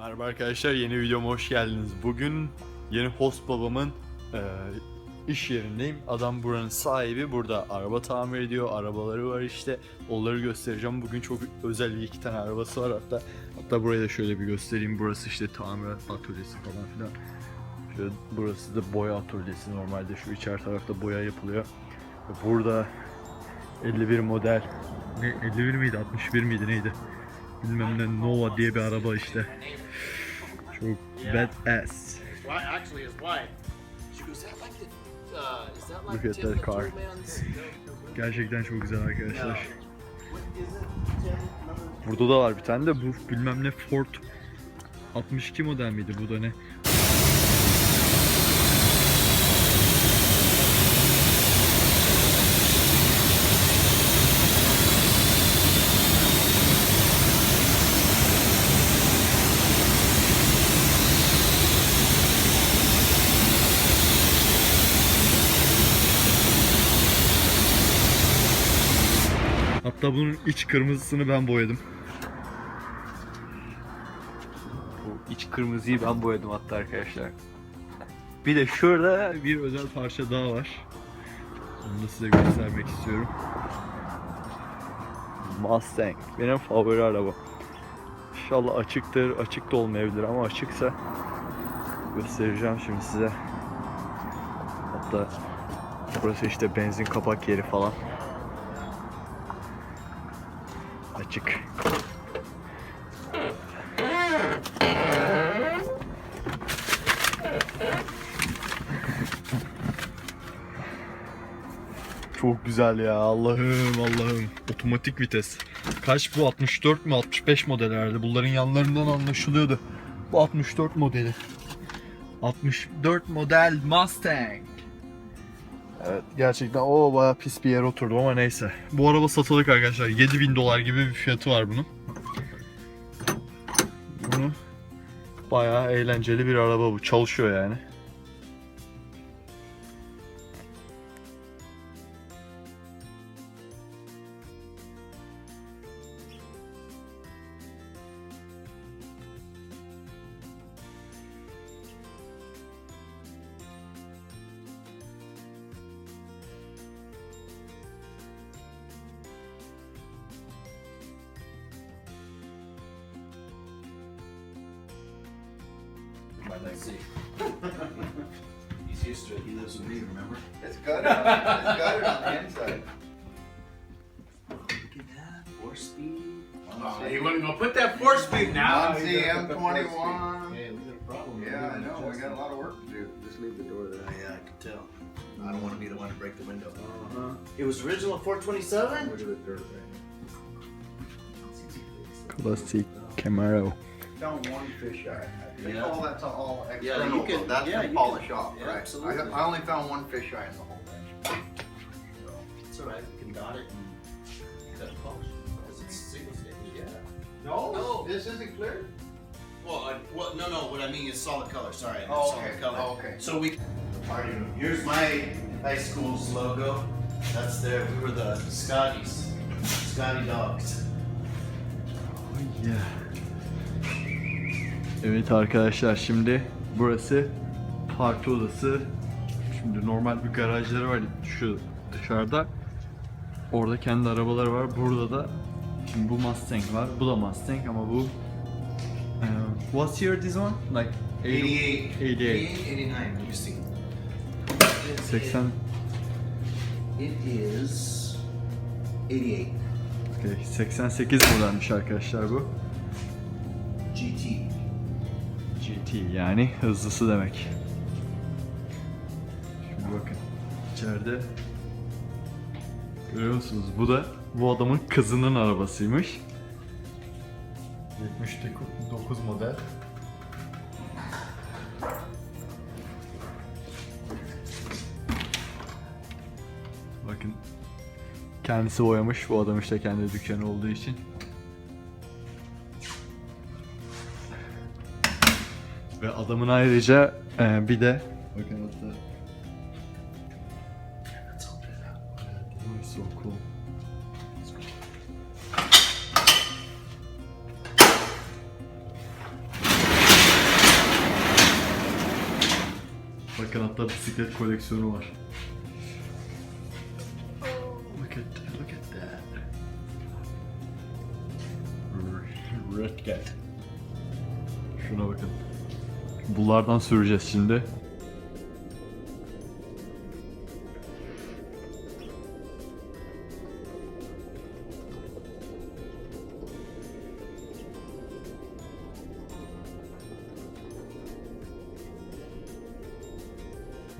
Merhaba arkadaşlar yeni videoma hoş geldiniz. Bugün yeni host babamın eee, iş yerindeyim. Adam buranın sahibi. Burada araba tamir ediyor. Arabaları var işte. Onları göstereceğim. Bugün çok özel bir iki tane arabası var hatta. Hatta burayı da şöyle bir göstereyim. Burası işte tamir atölyesi falan filan. Şöyle burası da boya atölyesi. Normalde şu içeri tarafta boya yapılıyor. Burada 51 model ne 51 miydi 61 miydi neydi? Bilmem ne Nova diye bir araba işte. Çok badass. Look at that car. Gerçekten çok güzel arkadaşlar. Burada da var bir tane de bu bilmem ne Ford 62 model miydi bu da ne? Hatta bunun iç kırmızısını ben boyadım. Bu iç kırmızıyı ben boyadım hatta arkadaşlar. Bir de şurada bir özel parça daha var. Onu da size göstermek istiyorum. Mustang. Benim favori araba. İnşallah açıktır. Açık da olmayabilir ama açıksa göstereceğim şimdi size. Hatta burası işte benzin kapak yeri falan. Güzel ya Allah'ım Allah'ım. Otomatik vites. Kaç bu 64 mi 65 model herhalde. Bunların yanlarından anlaşılıyordu. Bu 64 modeli. 64 model Mustang. Evet gerçekten o bayağı pis bir yere oturdum ama neyse. Bu araba satılık arkadaşlar. 7000 dolar gibi bir fiyatı var bunun. Bunu bayağı eğlenceli bir araba bu. Çalışıyor yani. Let's see. He's used to it. He lives with me, remember? It's gutted. it's gutted on the inside. Look at that. Four speed. Oh, he wasn't going to put that four speed now. Muncie M21. Hey, we got a problem. Yeah, I know. We got a lot of work to do. Just leave the door there. Yeah, I can tell. I don't want to be the one to break the window. Uh-huh. It was original 427? Look at the dirt right Classic Camaro. Found one fish eye. I think Yeah. all that's all Yeah, external. you can- that's yeah, the you polish can- off, yeah, right? absolutely. I, I only found one fish eye in the whole thing. So, It's alright. We can dot it and cut it polish. Because it's single stage, Yeah. no, No. this isn't clear. Well, I, well, no, no. What I mean is solid color. Sorry, I meant Oh, solid okay. color. Oh, okay. So we party room. Here's my high school's logo. That's there. We were the Scotties, Scotty Dogs. Oh, Evet arkadaşlar şimdi burası parti odası. Şimdi normal bir garajları var şu dışarıda. Orada kendi arabaları var. Burada da şimdi bu Mustang var. Bu da Mustang ama bu eee, What's year this one? Like 88. 88. 89. Let me see. 80 It is 88 okay, 88 modelmiş arkadaşlar bu. GT. Yani hızlısı demek. Şimdi bakın içeride görüyor musunuz? Bu da bu adamın kızının arabasıymış. 79 model. Bakın kendisi boyamış bu adam işte kendi dükkanı olduğu için. Ve adamın ayrıca e, bir de bakın hatta Bakın hatta bisiklet koleksiyonu var. Bunlardan süreceğiz şimdi.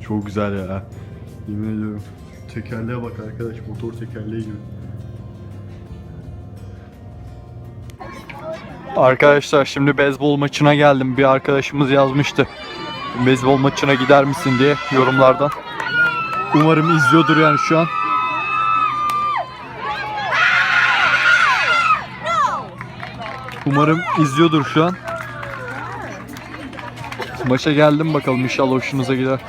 Çok güzel ya. Yemin ediyorum. Tekerleğe bak arkadaş, motor tekerleği gibi. Arkadaşlar şimdi beyzbol maçına geldim. Bir arkadaşımız yazmıştı. Beyzbol maçına gider misin diye yorumlardan. Umarım izliyordur yani şu an. Umarım izliyordur şu an. Maça geldim bakalım inşallah hoşunuza gider.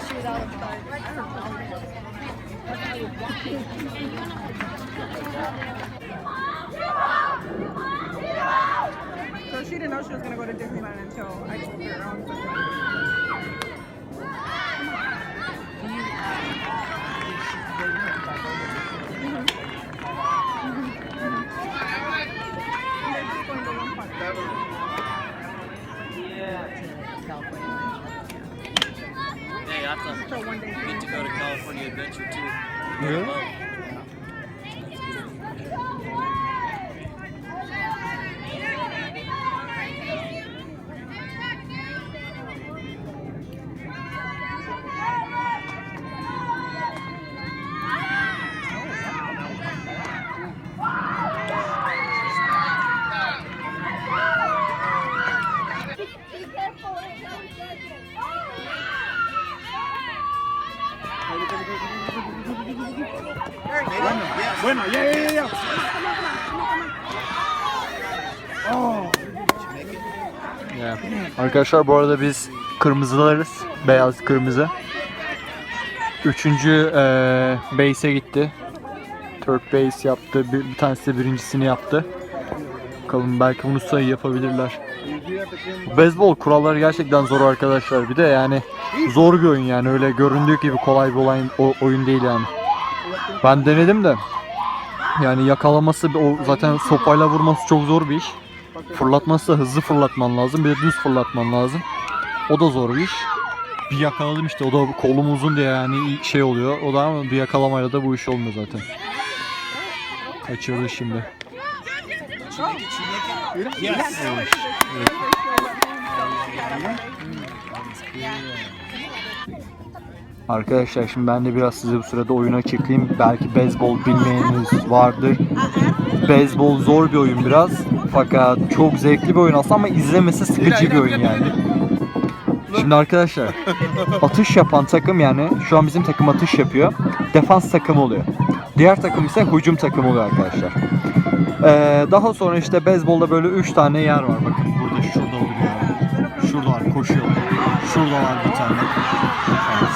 Hey, I thought For one day. we get to go to California Adventure too. Yeah? Arkadaşlar bu arada biz kırmızılarız. Beyaz kırmızı. Üçüncü eee base'e gitti. Third base yaptı. Bir, bir tanesi de birincisini yaptı. Bakalım belki bunu sayı yapabilirler. Bu Beyzbol kuralları gerçekten zor arkadaşlar. Bir de yani zor bir oyun yani öyle göründüğü gibi kolay bir oyun, oyun değil yani. Ben denedim de yani yakalaması o zaten sopayla vurması çok zor bir iş. Fırlatması da hızlı fırlatman lazım. Bir de düz fırlatman lazım. O da zor bir iş. Bir yakaladım işte. O da kolum uzun diye yani şey oluyor. O da bir yakalamayla da bu iş olmuyor zaten. Kaçırdı şimdi. Arkadaşlar şimdi ben de biraz size bu sırada oyuna çekeyim. Belki beyzbol bilmeyeniniz vardır. Beyzbol zor bir oyun biraz. Fakat çok zevkli bir oyun aslında ama izlemesi sıkıcı bir oyun yani. Şimdi arkadaşlar atış yapan takım yani şu an bizim takım atış yapıyor. Defans takımı oluyor. Diğer takım ise hücum takımı oluyor arkadaşlar. Ee, daha sonra işte beyzbolda böyle 3 tane yer var. Bakın burada şurada oluyor. Şurada var koşuyorlar. Şurada var bir tane.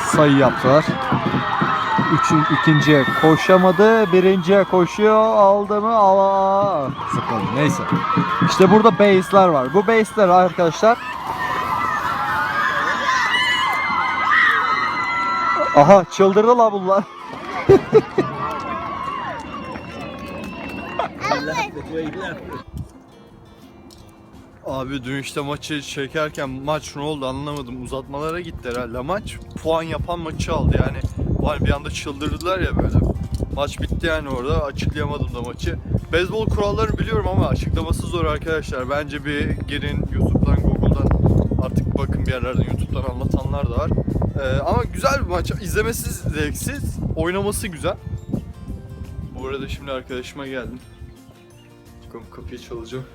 Sayı yaptılar. Üçü, ikinciye koşamadı. Birinciye koşuyor. Aldı mı? Ala. Sıkıldı. Neyse. İşte burada base'ler var. Bu base'ler arkadaşlar Aha çıldırdı la bunlar. Abi dün işte maçı çekerken maç ne oldu anlamadım. Uzatmalara gitti herhalde maç. Puan yapan maçı aldı yani. Var bir anda çıldırdılar ya böyle. Maç bitti yani orada. Açıklayamadım da maçı. Beyzbol kurallarını biliyorum ama açıklaması zor arkadaşlar. Bence bir girin YouTube'dan, Google'dan artık bakın bir yerlerden YouTube'dan anlatanlar da var. Ee, ama güzel bir maç. İzlemesi zevksiz, oynaması güzel. Bu arada şimdi arkadaşıma geldim. Bakalım kapıyı çalacağım.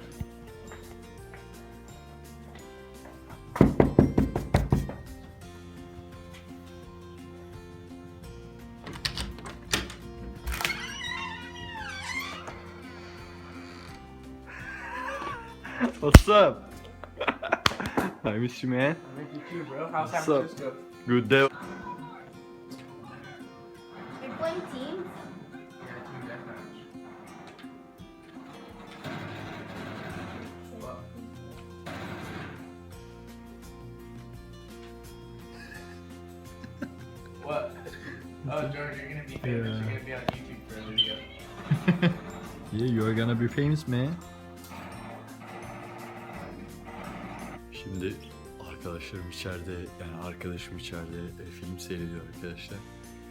What's up? I miss you, man. i miss you bro How's What's San up? Francisco? Good day. You're playing teams? Oh, George, you're gonna be famous. You're gonna be on YouTube for a video. Yeah, you're gonna be famous man. Arkadaşlarım içeride, yani arkadaşım içeride e, film seyrediyor arkadaşlar.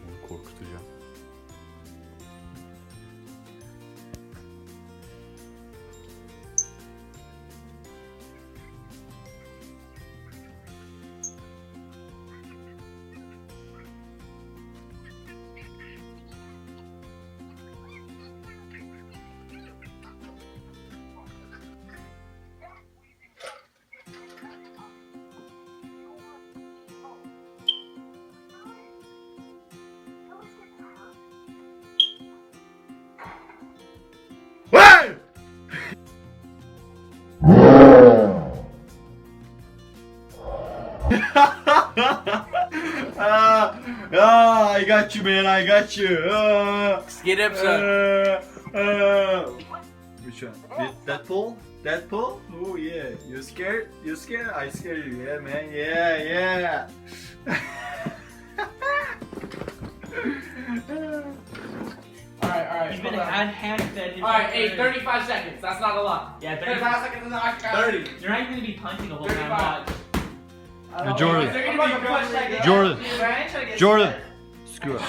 Onu korkutacağım. Ah, ah, I got you, man. I got you. Ah, Get up, son. ah, ah. Which one? This, Deadpool? Deadpool? Oh yeah. You scared? You scared? I scared you. Yeah, man. Yeah, yeah. Alright, alright. He's been hold on. hand handfed. his Alright, hey, 35 seconds. That's not a lot. Yeah, 30. 35 seconds in the octagon. 30. You're not even gonna be punching the whole time. 35. Watch. Hey, Jordan. They're gonna be pushed like Jordan. that. Jordan. Screw up.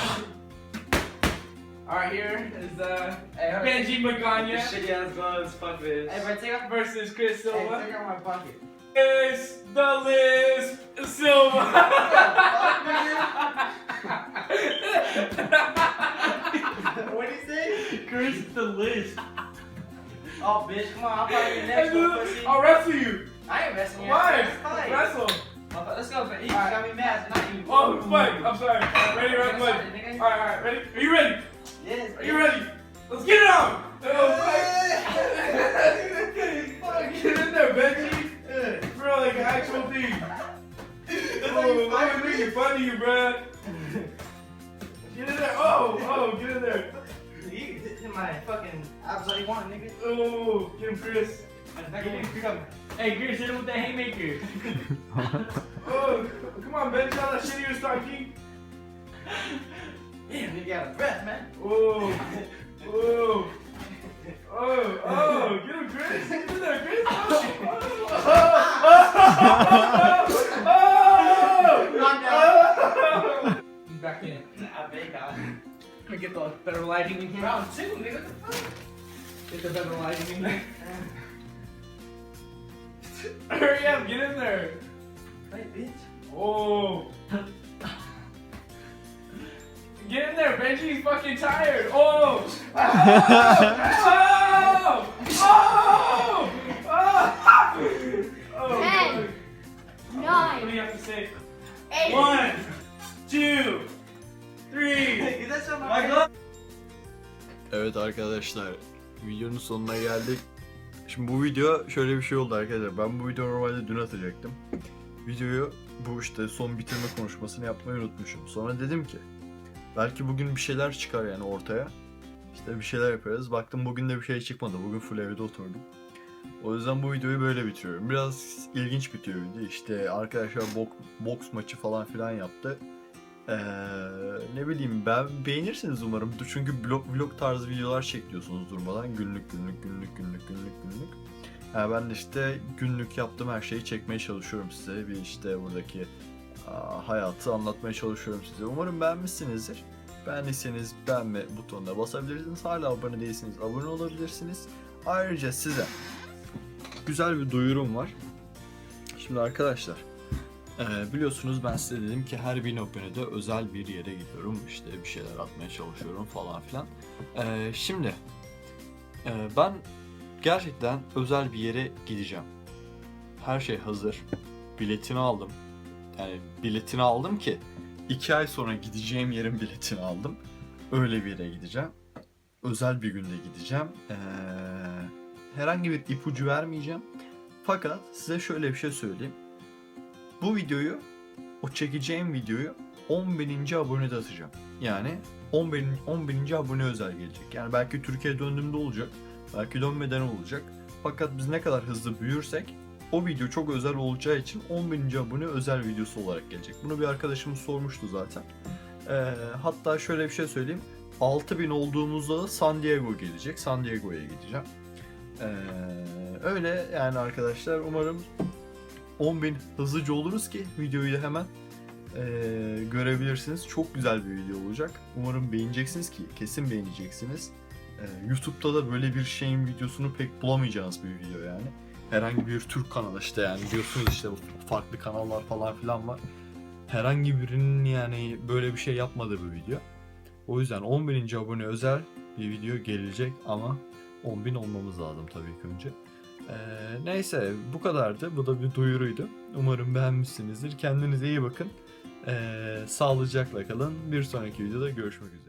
Alright, here is uh, Benji Magana. Shitty ass gloves. Fuck this. Hey, but take off versus Chris Silva. Hey, take out my pocket. Is the Lisp Silva. what do you say? Chris the list. Oh, bitch, come on, I'll probably be next one, pussy. I'll wrestle you. I ain't wrestling you. Why? Wrestle. Motherfucker, Let's go, man. You got me mad, not you. Oh, fight. I'm sorry. Ready, ready, ready. Nigga. Alright, alright, ready? Are you ready? Yes. Are you ready? Let's get it on! Oh. Get in there, Benji! Bro, like an actual thing. Oh, I'm making fun of you, bro. Get in there. Oh, oh, get in there. You hit my fucking abs all you want, nigga. Oh, get him, Chris. Hey, Chris, hit him with the haymaker. Oh, come on, Benji, all that shit you was talking. Damn, nigga out of breath, man. Oh, oh, oh, oh, get him, Chris. Get in there, Chris. Oh, oh, oh, oh, oh. He's back in. I bet God. Let me get the better lighting in here. Round two, nigga. What the fuck? Get the better lighting in here. Hurry up, get in there. Hey, bitch. Oh. Get in there, Benji's fucking tired. Oh. Oh. Oh. Oh. Oh. Ten. What Nine. do you have to say? Eight. One, two, three. My glove. Evet arkadaşlar videonun sonuna geldik. Şimdi bu video şöyle bir şey oldu arkadaşlar. Ben bu videoyu normalde dün atacaktım. Videoyu bu işte son bitirme konuşmasını yapmayı unutmuşum. Sonra dedim ki belki bugün bir şeyler çıkar yani ortaya. İşte bir şeyler yaparız. Baktım bugün de bir şey çıkmadı. Bugün full evde oturdum. O yüzden bu videoyu böyle bitiriyorum. Biraz ilginç bitiyor video. İşte arkadaşlar bok, boks maçı falan filan yaptı. Ee, ne bileyim ben beğenirsiniz umarım. Çünkü vlog, vlog tarzı videolar çekiyorsunuz durmadan. Günlük günlük günlük günlük günlük günlük. Yani ben de işte günlük yaptığım her şeyi çekmeye çalışıyorum size. Bir işte buradaki hayatı anlatmaya çalışıyorum size. Umarım beğenmişsinizdir. Beğendiyseniz beğenme butonuna basabilirsiniz. Hala abone değilseniz abone olabilirsiniz. Ayrıca size güzel bir duyurum var. Şimdi arkadaşlar ee, biliyorsunuz ben size dedim ki her bin abonede özel bir yere gidiyorum. İşte bir şeyler atmaya çalışıyorum falan filan. Ee, şimdi e, ben gerçekten özel bir yere gideceğim. Her şey hazır. Biletini aldım. Yani biletini aldım ki iki ay sonra gideceğim yerin biletini aldım. Öyle bir yere gideceğim. Özel bir günde gideceğim. Ee, herhangi bir ipucu vermeyeceğim. Fakat size şöyle bir şey söyleyeyim bu videoyu, o çekeceğim videoyu 10 bininci abonede atacağım. Yani 10 bin, 10 bininci abone özel gelecek. Yani belki Türkiye'ye döndüğümde olacak. Belki dönmeden olacak. Fakat biz ne kadar hızlı büyürsek o video çok özel olacağı için 10 bininci abone özel videosu olarak gelecek. Bunu bir arkadaşımız sormuştu zaten. Ee, hatta şöyle bir şey söyleyeyim. 6000 olduğumuzda da San Diego gelecek. San Diego'ya gideceğim. Ee, öyle yani arkadaşlar umarım 10.000 hızlıca oluruz ki videoyu da hemen ee, görebilirsiniz. Çok güzel bir video olacak. Umarım beğeneceksiniz ki kesin beğeneceksiniz. Ee, YouTube'da da böyle bir şeyin videosunu pek bulamayacağınız bir video yani. Herhangi bir Türk kanalı işte yani biliyorsunuz işte farklı kanallar falan filan var. Herhangi birinin yani böyle bir şey yapmadığı bir video. O yüzden 10.000. abone özel bir video gelecek ama 10.000 olmamız lazım tabii ki önce. Ee, neyse bu kadardı. Bu da bir duyuruydu. Umarım beğenmişsinizdir. Kendinize iyi bakın. Ee, sağlıcakla kalın. Bir sonraki videoda görüşmek üzere.